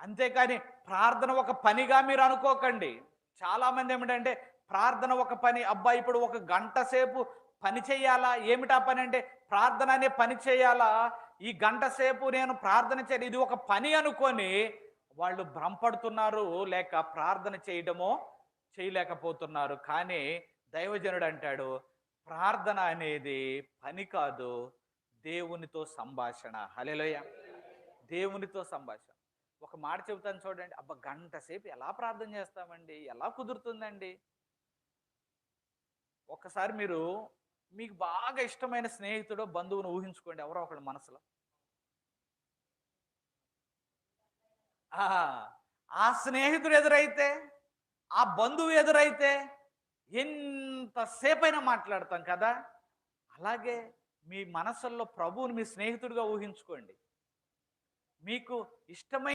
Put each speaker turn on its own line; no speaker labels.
అంతేకాని ప్రార్థన ఒక పనిగా మీరు అనుకోకండి. చాలామంది ఏమిటంటే ప్రార్థన ఒక పని అబ్బా ఇప్పుడు ఒక గంట సేపు పని చేయాలా? ఏమిటా పని అంటే ప్రార్థన అనే పని చేయాలా? ఈ గంట సేపు నేను ప్రార్థన చేయాలి ఇది ఒక పని అనుకొని వాళ్ళు భ్రమపడుతున్నారు లేక ప్రార్థన చేయడమో చేయలేకపోతున్నారు. కానీ దైవజనుడు అంటాడు ప్రార్థన అనేది పని కాదు దేవునితో సంభాషణ. హలేలోయ దేవునితో సంభాషణ. ఒక మాట చెబుతాను చూడండి అబ్బా గంట సేపు ఎలా ప్రార్థన చేస్తామండి ఎలా కుదురుతుందండి? ఒకసారి మీరు మీకు బాగా ఇష్టమైన స్నేహితుడు బంధువును ఊహించుకోండి ఎవరో ఒకళ్ళ మనసులో. ఆ, ఆ స్నేహితుడు ఎదురైతే ఆ బంధువు ఎదురైతే ఎంతసేపైనా మాట్లాడతాం కదా? అలాగే మీ మనసుల్లో ప్రభువుని మీ స్నేహితుడిగా ఊహించుకోండి. మీకు ఇష్టమైన